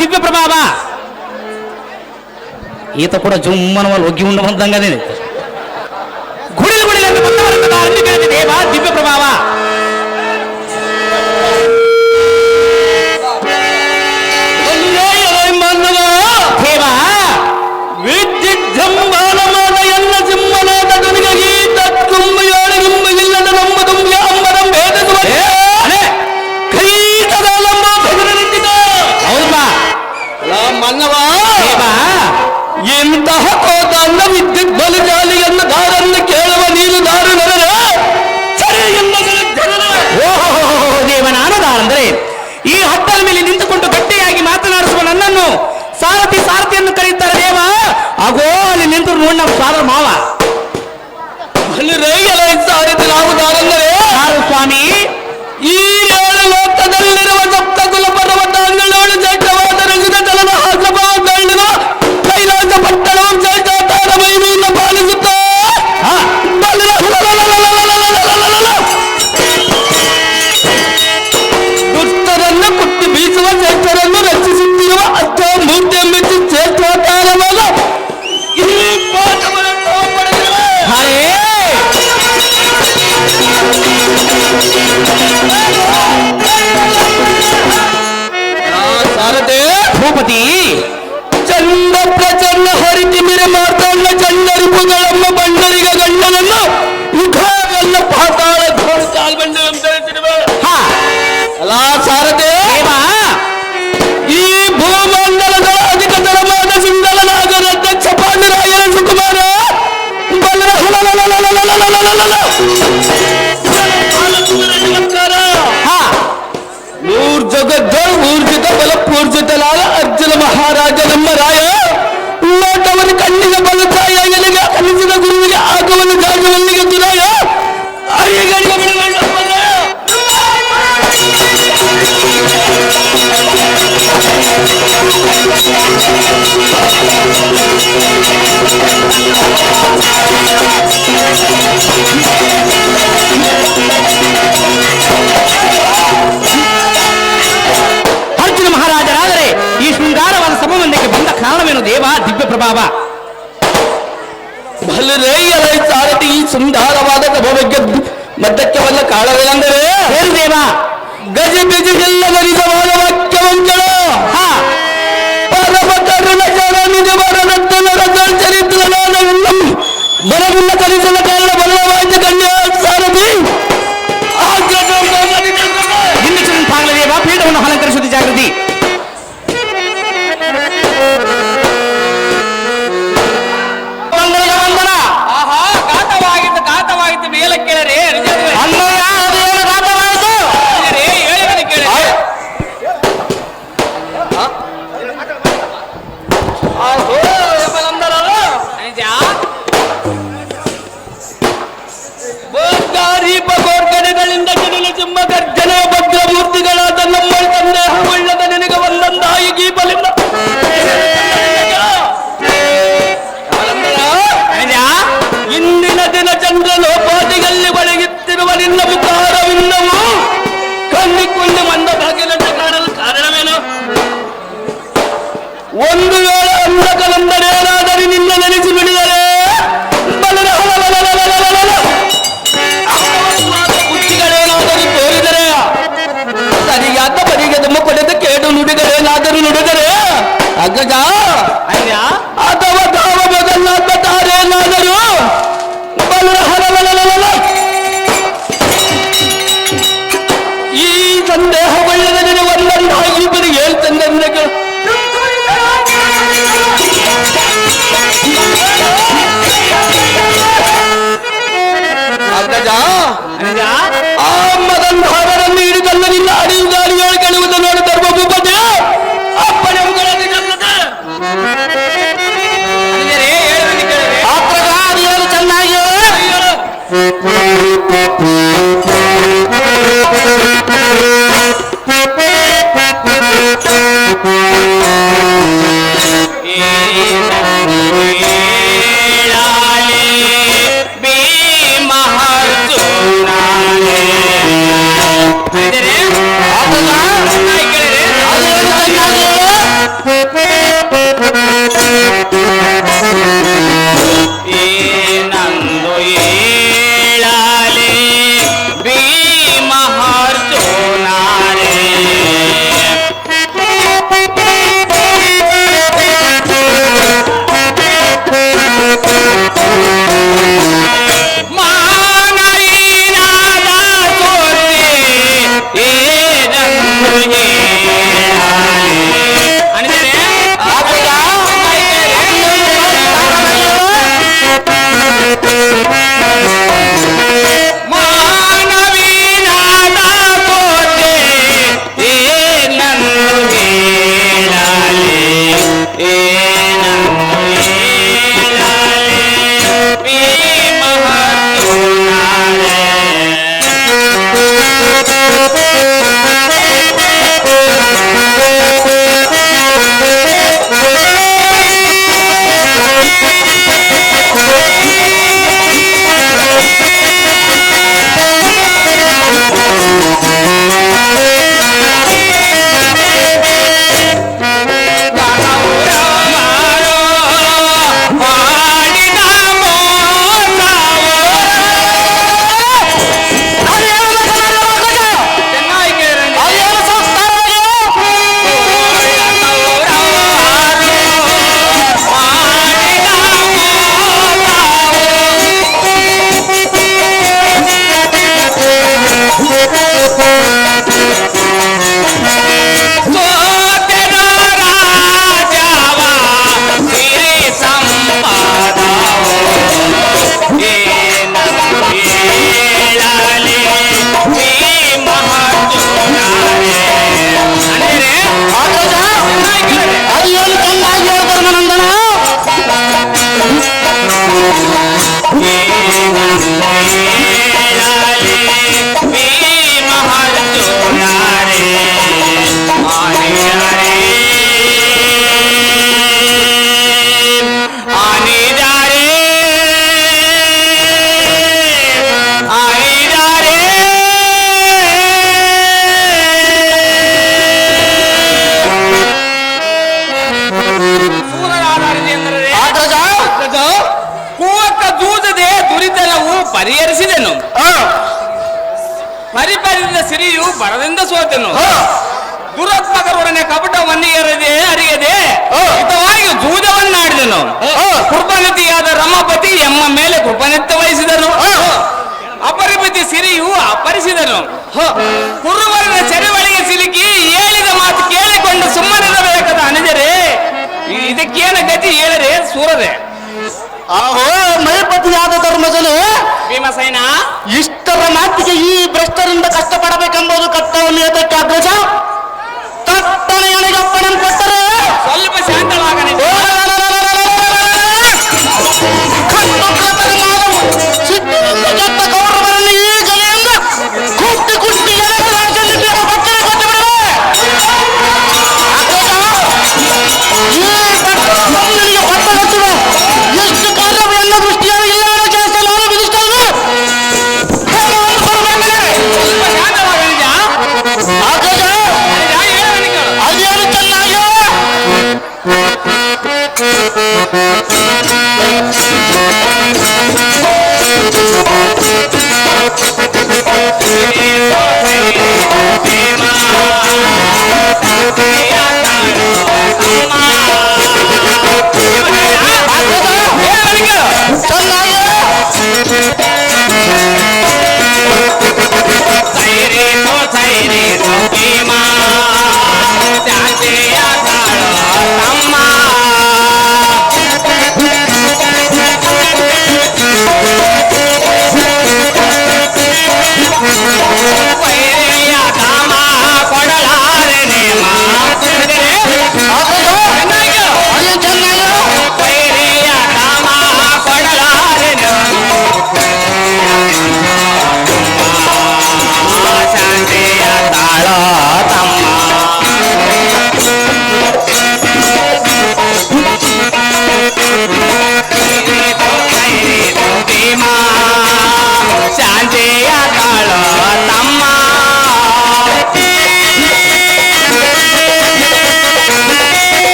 దివ్య ప్రభావ? ఈత కూడా జుమ్మన వాళ్ళు ఒగ్గి ఉండమంతం కదా గుడి గుడి దివ్య ప్రభావ? ಎಂತಹ ಕೋತಾಂಡ ವಿದ್ಯುತ್ ಬಲಜಾಲಿಯನ್ನು ದಾರನ್ನು ಕೇಳುವ ನೀನು ದಾರು ನಡೆದ ಸರಿ ಓಹೋ ದೇವನಾನ ಅಂದರೆ ಈ ಹಟ್ಟದ ಮೇಲೆ ನಿಂತುಕೊಂಡು ಗಟ್ಟಿಯಾಗಿ ಮಾತನಾಡಿಸುವ ನನ್ನನ್ನು ಸಾರಥಿ ಸಾರಥಿಯನ್ನು ಕರೆಯುತ್ತಾರೆ ದೇವ. ಆಗೋ ಅಲ್ಲಿ ನಿಂತು ನೋಡ್ ನಮ್ಮ ಸಾರ ಮಾವ. ಅಲ್ಲಿ ರೈಗಲ ಸಾರಿದ ನಾವು ದಾರೆಂದರೆ ಯಾರು ಸ್ವಾಮಿ. ಈ ಏಳು ಲೋಕದಲ್ಲಿರುವ ಸಪ್ತ ಕುಲ ಪರ್ವತಾಂಗಳೋಳು ಜೈಟವಾದ ರಘುದ ಜಲದ ಹಾಸಭಾವಗಳಿರುವ ಕೈಲಾಸ ಪಟ್ಟಣವು ಜಲಾಲ ಅರ್ಜುನ ಮಹಾರಾಜ ನಮ್ಮ ರಾಯ ನೋಟವನ್ನು ಕಣ್ಣಿಗೆ ಬಲತಾಯ ಎನಗೆ ಅನಿಸಿದ ಗುರುವಿಗೆ ಆಗವನ್ನು ಜಾಗವಲ್ಲಿಗೆ ದುರಾಯ ಅರಿಗಡಿಯ ಬಿಡುಗಡೆ ವೇಣು ದೇವಾ ದಿವ್ಯ ಪ್ರಭಾವ ಭಲರೇಯಲೈ ಚಾರಟಿ ಸುಂದರವಾದ ಕಭವಜ್ಞದ್ದು ಮದ್ದಕ್ಕೆ ವಲ್ಲ ಕಾಳವೇನೆಂದರೆ ಹೇರು ದೇವ ಗಜಿ ಬಿಜಿ ಇಲ್ಲದ ನಿಜವಾದ ವಾಕ್ಯವಂತಳು ಪರಮ ಕರುಣ ಜನಿಜ ಮರಣದ್ದನ ರಜಲ್ ಚರಿತ್ರನಾದ ಉಲ್ಲಂ ಬಲವುಳ್ಳ ಕಲಿಸಲ ಕಾಲ ಬಲವಾಯ್ತ ಕನ್ಯಾ ಸಾರಥಿ ಆಗ್ರಹ ಹಿಂದೆ ಚಂದ ಭಾಗಲೇವ ಪೀಠವನ್ನು ಅಲಂಕರಿಸುತ್ತೆ ಜಾಗೃತಿ ಅಗ್ಗಗ ಅಯ್ಯ. ಅಥವಾ ತಾವ ಬದಲಾಗುತ್ತಾರೆ ಏನಾದರೂ? ಈ ಸಂದೇಹ ಬಯಲದಲ್ಲಿ ಒಂದನ್ನು ಇಬ್ಬರು ಹೇಳ್ತಂದ ಅಗ್ಗಜ? ಆ ಮದನ್ ಭಾವನನ್ನು ಹಿಡಿದಲ್ಲ ನಿನ್ನ ಅಡಿಯುದಾರಿಗಳು ಕೇಳುವುದು ನೋಡಿದ ಬರದಿಂದ ಸೋತೆನು. ದುರಾತ್ಮಕರೊಡನೆ ಕಪಟ ಮನ್ನಿಯರದೆ ಅರಿಯದೆ. ಹಿತವಾಗಿ ಜೂದವನ್ನಾಡಿದನು. ಕೃಪನತಿಯಾದ ರಮಪತಿ ಎಮ್ಮ ಮೇಲೆ ಕೃಪನೆತ್ತ ವಹಿಸಿದನು. ಅಪರಿಪತಿ ಸಿರಿಯು ಅಪರಿಸಿದನು. ಕುರುವರನ ಚರಿವಳಿಗೆ ಸಿಲುಕಿ ಹೇಳಿದ ಮಾತು ಕೇಳಿಕೊಂಡು ಸುಮ್ಮನಿರಬೇಕಾದ ಅನಿದರೆ ಇದಕ್ಕೇನ ಗತಿ ಹೇಳರೆ ಸೂರದೆ ಆಹೋ ಮೈಪತಿಯಾದ ಧರ್ಮಜನು ಭೀಮಸೈನ ಇಷ್ಟರ ಮಾತಿಗೆ ಈ ಭ್ರಷ್ಟರಿಂದ ಕಷ್ಟಪಡಬೇಕೆಂಬುದು ಕರ್ತವ್ಯ ಏತಕ್ಕೆ ಅಗ್ರಜ ತಟ್ಟನೆ ಅಪ್ಪಣೆ ಕೊಟ್ಟರೆ ಸ್ವಲ್ಪ ಶಾಂತವಾಗನೆ ಕಟ್ಟು ಕೃತಜ್ಞಾನವು ಸಿಟ್ಟಿನಿಂದ ಗೆದ್ದ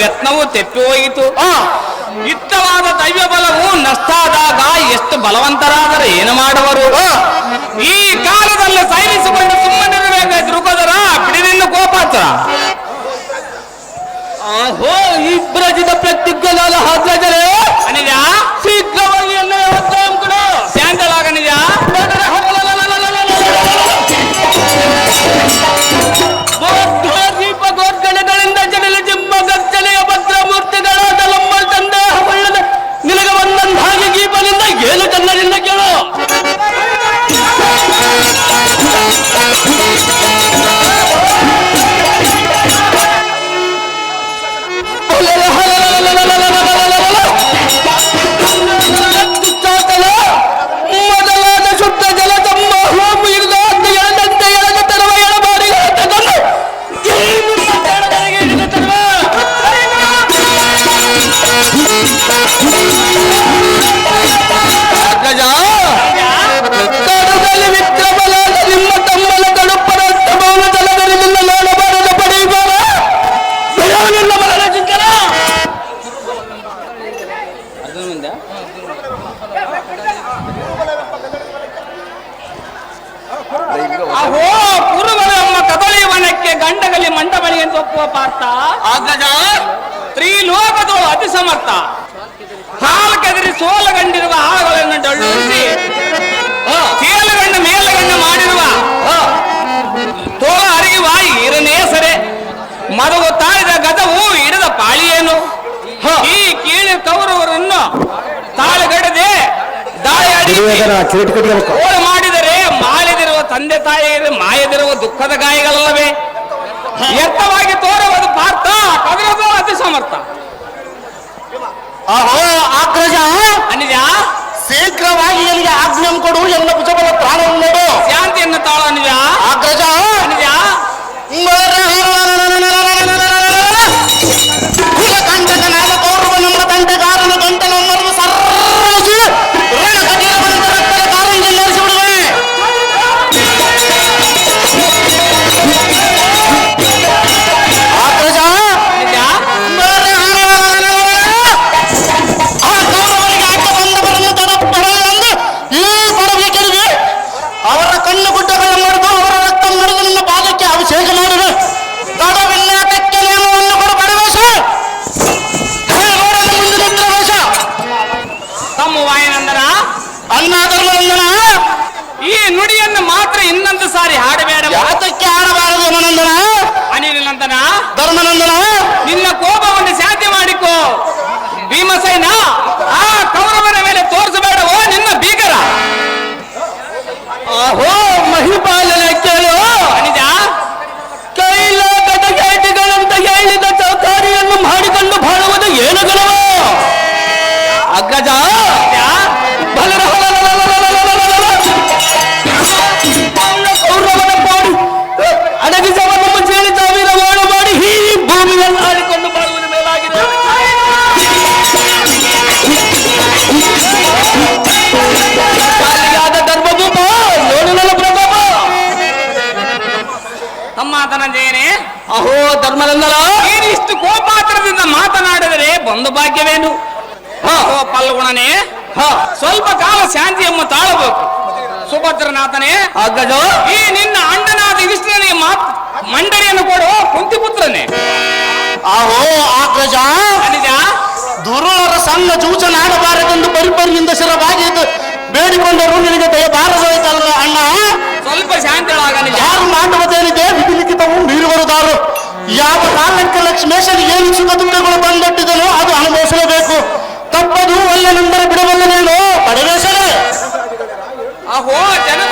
ಯತ್ನವು ತೆಪ್ಪಿ ಹೋಯಿತು ಇತ್ತವಾದ ದೈವ ಬಲವು ನಷ್ಟಾದಾಗ ಎಷ್ಟು ಬಲವಂತರಾದರೆ ಏನು ಮಾಡುವರು? ಈ ಕಾಲದಲ್ಲಿ ಸೈನಿಸಿಕೊಂಡು ಸುಮ್ಮನಿರಬೇಕು ದೃಕೋದರ ಬಿಡಿನಿಂದ ಕೋಪಾತ್ರ ಆಹೋ ಇಬ್ರಜಿದ ಪ್ರತ್ಯುಗ್ಗಲಾದ ಹಾಜರೇ ಅನಿಜ Música ತಾಯಿದ ಗದವು ಪಾಳಿ ಏನು? ಈ ಕೀಳಿ ತವರವರನ್ನು ತಾಳಗಡದೆ ದಾಳಿ ಮಾಡಿದರೆ ಮಾಲಿದಿರುವ ತಂದೆ ತಾಯಿ ಮಾಯದಿರುವ ದುಃಖದ ಗಾಯಗಳಲ್ಲವೇ? ವ್ಯರ್ಥವಾಗಿ ತೋರುವುದು ಪಾರ್ಥ ಕದರದು ಅತಿ ಸಮರ್ಥ. ಅಹೋ ಅಗ್ರಜ ಅನಿಜ. ಶೀಘ್ರವಾಗಿ ನನಗೆ ಆಜ್ಞೆ ಕೊಡು ಎಲ್ಲ ಭುಜಬಲ ಪ್ರಾಣವನ್ನು ನೋಡು ಶಾಂತಿಯನ್ನು ತಾಳ ಅನಿಜ. ಆಕ್ರಜ ಅನಿಜ. ಅಗ್ಗಜ ಈ ನಿನ್ನ ಅಣ್ಣನಾದ ವಿಷ್ಣುವಿಗೆ ಮಾತ್ ಮಂಡಳಿಯನ್ನು ಕೊಡು ಕುಂತಿಪುತ್ರನೇ ಅಹೋ ಆಗ್ರಜ ಅನಿಜ. ದುರುಳರ ಸಣ್ಣ ಚೂಚನಾಡಬಾರದೆಂದು ಪರಿಪರಿಯಿಂದ ಶಿರವಾಗಿ ಬೇಡಿಕೊಂಡರು ನಿನಗೆ ದಯ ಬಾರದೋಯ್ತಲ್ಲ ಅಣ್ಣ. ಸ್ವಲ್ಪ ಶಾಂತಿ ಯಾರು ಮಾಡುವುದೇನಿದೆ ವಿಧಿಲಿಖಿತವು ಮೀರುವರುದಾರು ಯಾವ ಕಾಲಕ್ಕೆ ಲಕ್ಷ್ಮೇಶನಿಗೆ ಏನು ಸುಖ ದುಃಖಗಳು ಬಂದಟ್ಟಿದನೋ ಅದು ಅನುಭವಿಸಲೇಬೇಕು. ತಪ್ಪದು ಒಲ್ಲೆನೆಂದರೆ ಬಿಡಬಲ್ಲ ನೀನು. ಪಡವೇಶನೇ ಅಹೋ ಜನಬಲ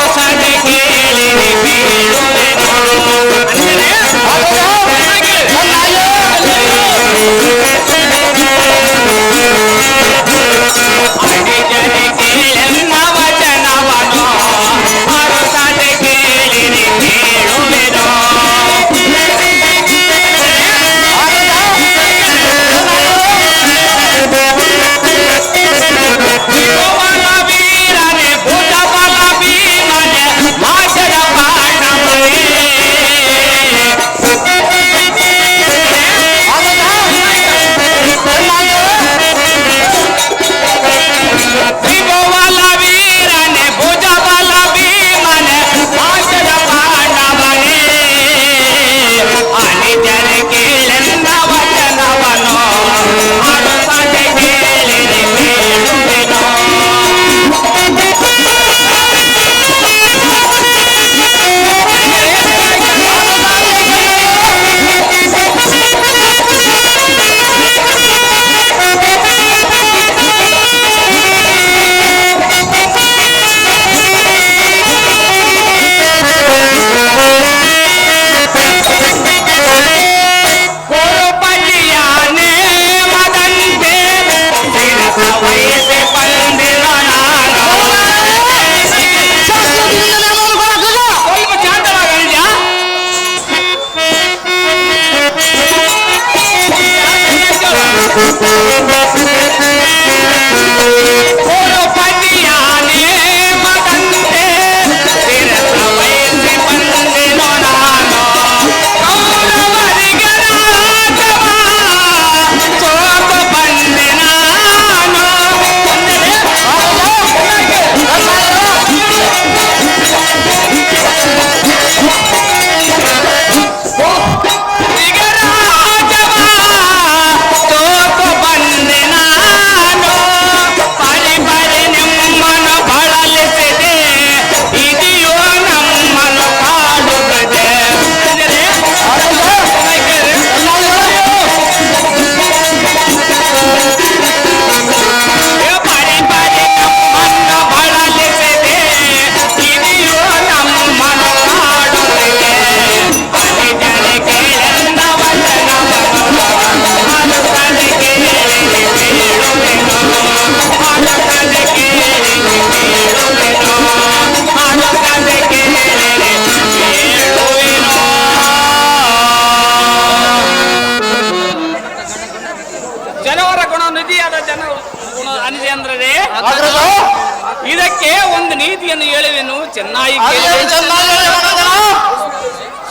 ಇದಕ್ಕೆ ಒಂದು ನೀತಿಯನ್ನು ಹೇಳುವೆನು. ಚೆನ್ನಾಗಿ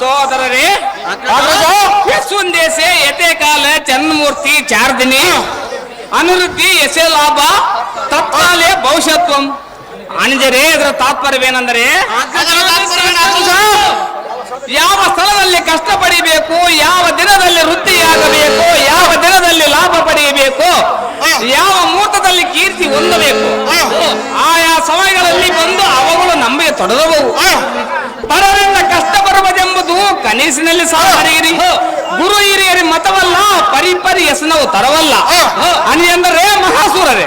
ಸೋದರರೇ ಯಶುಂದೇಸೆ ಯತೆ ಕಾಲ ಚನ್ಮೂರ್ತಿ ಚಾರ್ದಿನಿ. ಅನುವೃದ್ಧಿ ಎಸೆ ಲಾಭ ತತ್ಕಾಲೆ ಭವಿಷ್ಯತ್ವಂ. ಅಣಿಜರೇ ಇದರ ತಾತ್ಪರ್ಯವೇನೆಂದರೆ ಯಾವ ಸ್ಥಳದಲ್ಲಿ ಕಷ್ಟ ಪಡಿಬೇಕು ಯಾವ ದಿನದಲ್ಲಿ ವೃತ್ತಿಯಾಗಬೇಕು ಯಾವ ದಿನದಲ್ಲಿ ಲಾಭ ಪಡೆಯಬೇಕು ಯಾವ ಮುಹೂರ್ತದಲ್ಲಿ ಕೀರ್ತಿ ಹೊಂದಬೇಕು ಆಯಾ ಸಮಯಗಳಲ್ಲಿ ಬಂದು ಅವುಗಳು ನಮಗೆ ತೊಡಗಬಹುದು ಪರರಿಂದ ಕಷ್ಟ ಬರುವುದೆಂಬುದು ಕನಸಿನಲ್ಲಿ ಸಾರಿಗಿರಿ ಗುರು ಹಿರಿಯರಿ ಮತವಲ್ಲ ಪರಿಪರಿ ಹೆಸನವು ತರವಲ್ಲ. ಅನಿ ಅಂದರೆ ಮಹಾಸೂರರೇ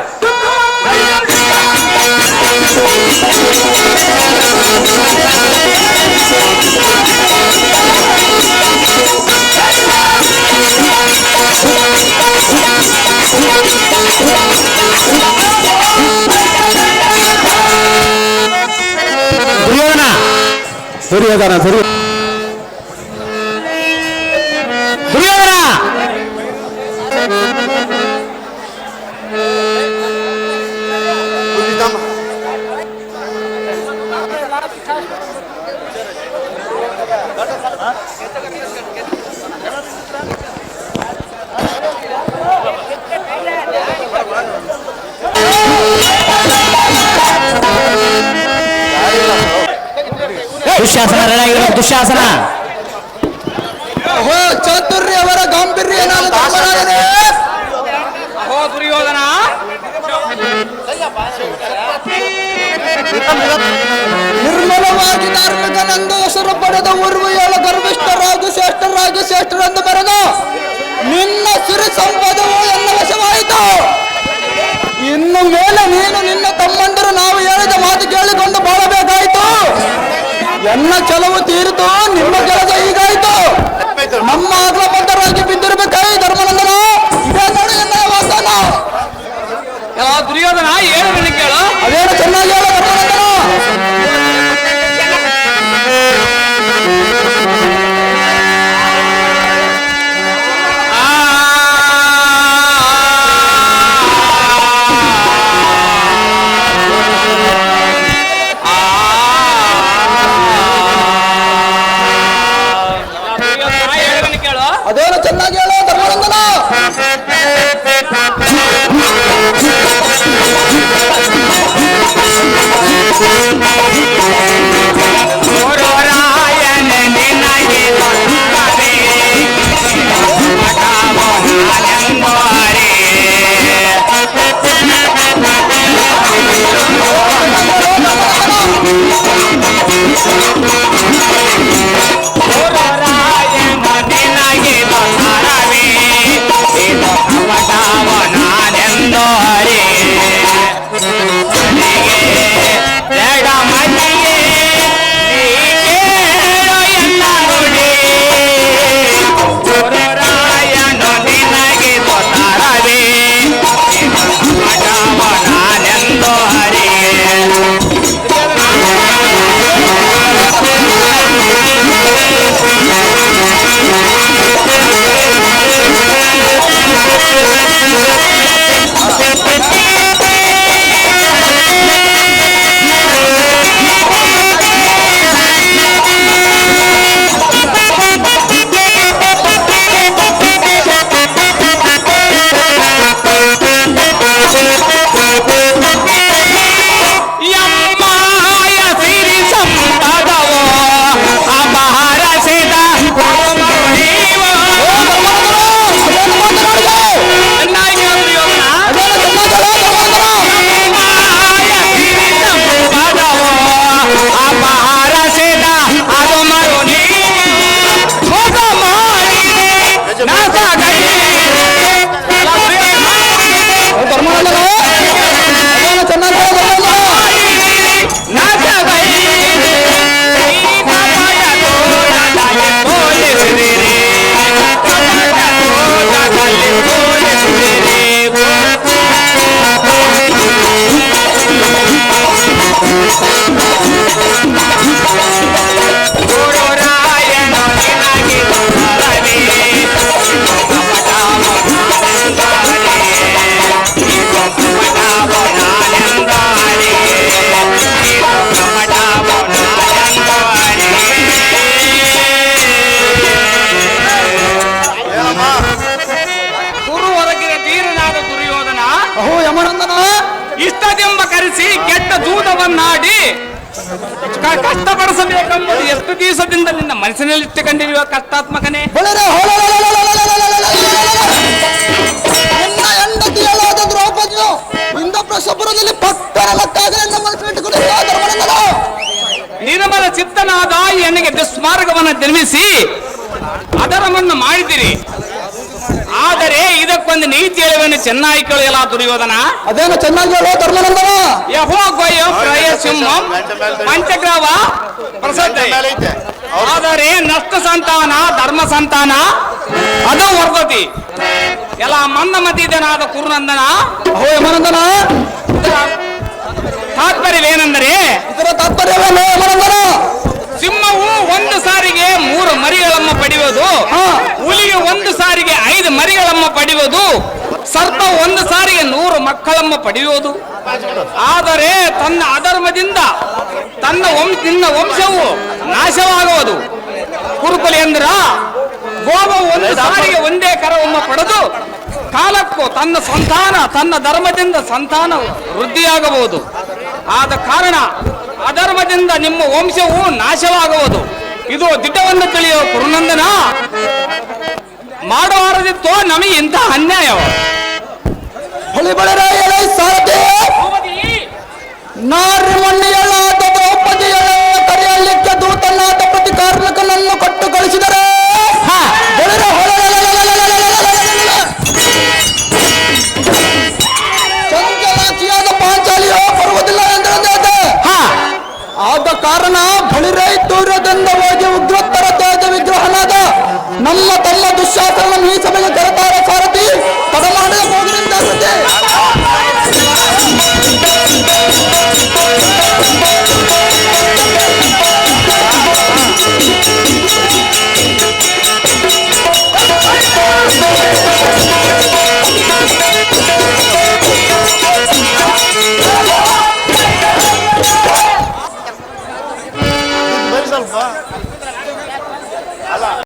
ದುರ್ಯೋಧನ ದುರ್ಯೋಧನ ದುರ್ಯ ಹೆಸರು ಗರ್ಭಿಷ್ಠ ಉರ್ವಿಯಳ ಗರ್ವಿಷ್ಠರಾಗಿ ಶ್ರೇಷ್ಠರಾಗಿ ಶ್ರೇಷ್ಠರೆಂದು ಬರೆದು ನಿನ್ನ ಸಿರಿ ಸಂಪದವು ಎಲ್ಲ ವಶವಾಯಿತು. ಇನ್ನು ಮೇಲೆ ನೀನು ನಿನ್ನ ತಮ್ಮಂದಿರು ನಾವು ಹೇಳಿದ ಮಾತು ಕೇಳಿಕೊಂಡು ಬಾಳಬೇಕಾಯಿತು. ಎನ್ನ ಚಲವು ತೀರಿತು ನಿಮ್ಮ ಕೆಲಸ ಈಗಾಯ್ತು ನಮ್ಮ ಧರ್ಮನಂದನ. ಇದೇ ನೋಡಿ ಎನ್ನ ವಾಗ್ದಾನ ಯಾವ ದುರ್ಯೋಧನ ಏನು ಕೇಳ ಕೇಳು. ಅದೇನು ಚೆನ್ನಾಗಿ ಹೇಳ ಧರ್ಮನಂದನ. ಮಾಡಿ ಕ- ಕಷ್ಟಪಡಿಸಬೇಕೆಂಬುದು ಎಷ್ಟು ದಿವಸದಿಂದ ನಿನ್ನ ಮನಸ್ಸಿನಲ್ಲಿಟ್ಟುಕೊಂಡಿರುವ ಕಷ್ಟಾತ್ಮಕನೇ ಬಳಿರೆ ನನ್ನ ಹೆಂಡತಿಯಲಾದ ದ್ರೌಪದಿಯು ಮನಸ್ಸಿನಿಟ್ಟುಕೊಂಡು ಧರ್ಮನಂದನ ನಿರ್ಮಲ ಚಿತ್ತನಾದ ಈ ಹೆಣ್ಣಿಗೆ ದುಸ್ಮಾರ್ಗವನ್ನು ನಿರ್ಮಿಸಿ ಅದರವನ್ನು ಮಾಡಿದಿರಿ ಆದರೆ ಇದಕ್ಕೊಂದು ನೀತಿ ಹೇಳುವನ್ನು ಚೆನ್ನಾಗಿ ಕೇಳಿಯಲ್ಲ ದುರ್ಯೋಧನ? ಅದೇನು ಚೆನ್ನಾಗಿ ಹೇಳೋ ಧರ್ಮನಂದನ ಯಹೋಗೊಯ್ಯ ಪ್ರಯ ಸಿಂಹಂ ಪಂಚಗ್ರಾವ ಪ್ರಸಿದ್ಧ. ಆದರೆ ನಷ್ಟ ಸಂತಾನ ಧರ್ಮ ಸಂತಾನ ಅದು ವರ್ಧತಿ ಎಲ್ಲ ಮಂದಮತಿದನಾದ ಕುರುನಂದನ ಅಹೋ ಯಮನಂದನ. ತಾತ್ಪರ್ಯವೇನೆಂದರೆ ಇದರ ತಾತ್ಪರ್ಯವೇನು ಯಮನಂದನ? ಸಿಂಹವು ಒಂದು ಸಾರಿಗೆ ಮೂರು ಮರಿಗಳಮ್ಮ ಪಡೆಯುವುದು. ಹುಲಿಗೆ ಒಂದು ಸಾರಿಗೆ ಐದು ಮರಿಗಳಮ್ಮ ಪಡೆಯುವುದು ಸರ್ಪ ಒಂದು ಸಾರಿಗೆ ನೂರು ಮಕ್ಕಳಮ್ಮ ಪಡೆಯುವುದು ಆದರೆ ತನ್ನ ಅಧರ್ಮದಿಂದ ತನ್ನ ತಿನ್ನ ನಿನ್ನ ವಂಶವು ನಾಶವಾಗುವುದು ಕುರುಕುಲಿ ಅಂದ್ರ ಗೋವ ಒಂದು ಸಾರಿಗೆ ಒಂದೇ ಕರವನ್ನು ಪಡೆದು ಕಾಲಕ್ಕೂ ತನ್ನ ಸಂತಾನ ತನ್ನ ಧರ್ಮದಿಂದ ಸಂತಾನ ವೃದ್ಧಿಯಾಗಬಹುದು. ಆದ ಕಾರಣ ಅಧರ್ಮದಿಂದ ನಿಮ್ಮ ವಂಶವು ನಾಶವಾಗುವುದು. ಇದು ದಿಟವನ್ನು ತಿಳಿಯೋ ಕುರುನಂದನ? ಮಾಡಬಾರದಿತ್ತು ನಮಗೆ ಇಂಥ ಅನ್ಯಾಯ ಹೊಳಿ ಸಾರಥಿ ನಾರಿ ಕಾರಣ ಬಳಿರೈ ದೂರದಿಂದ ಹೋಗಿ ಉಗ್ರೋತ್ತರ ತೇಜ ವಿಗ್ರಹನಾದ ನಮ್ಮ ತಮ್ಮ ದುಶ್ಯಾಸನ ಈ ಸಭೆಗೆ ಕರೆತಾರ ಸಾರಥಿ. ತಡ